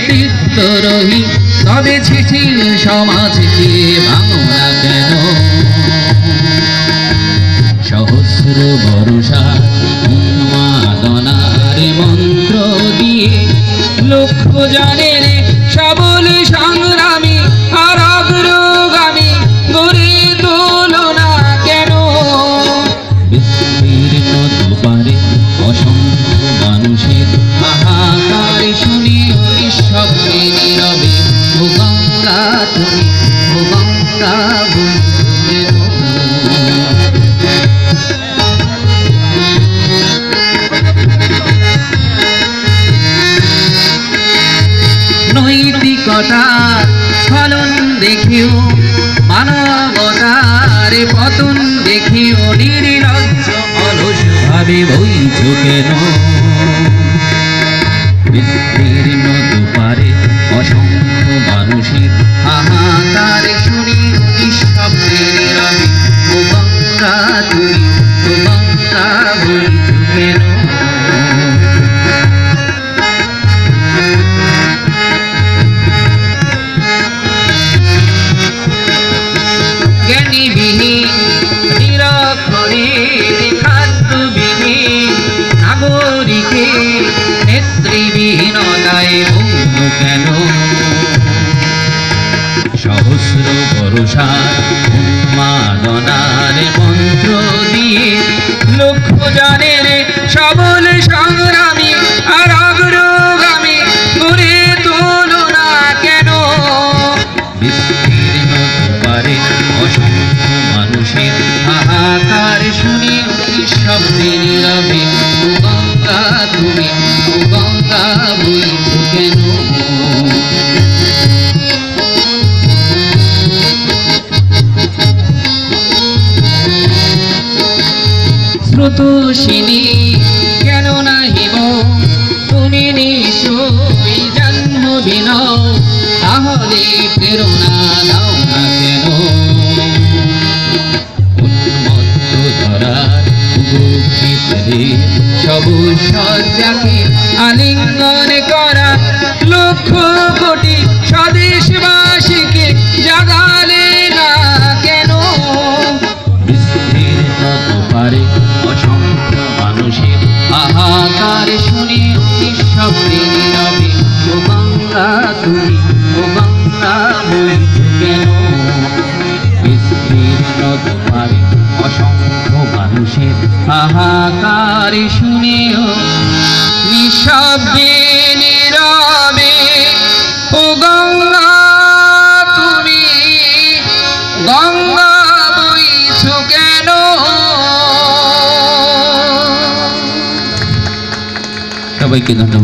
ব্যক্তিত্ব রহি তবে শিথিল সমাজকে বাংলা কেন? সহস্র বর্ষা উন্মাদনার মন্ত্র দিয়ে লক্ষ্য জানের তুমি ও গঙ্গা? নৈতিকতার ফলন দেখিও, মানবতার পতন দেখিও নির্লজ্জ অলস ভাবে বইছ কেন দুপারে অসংখ্য নিরক্ষরের খাদ্যবিহীন নাগরিকে নেতৃবিহীনতায় ভুল কেন? সহস্র ভরসা উন্মাদনার মন্ত্র দিয়ে লক্ষ্য জানের সবল মানুষের হাহাকার শুনে শব্দে নীরবে গঙ্গা তুমি গঙ্গা বইছো কেন স্রোতসিনী কেন নাহিব তুমি নিশ্চয়ই জন্ম বিনও তাহলে প্রেরণা দাও না কেন? বুকে সব সজ্জাকে আলিঙ্গন করা, লক্ষ কোটি স্বদেশবাসীকে জাগালে না কেন? মানুষের হাহাকার শুনে নিঃশব্দে ও গঙ্গা গঙ্গা বইছো কেন? সবাইকে ধন্যবাদ।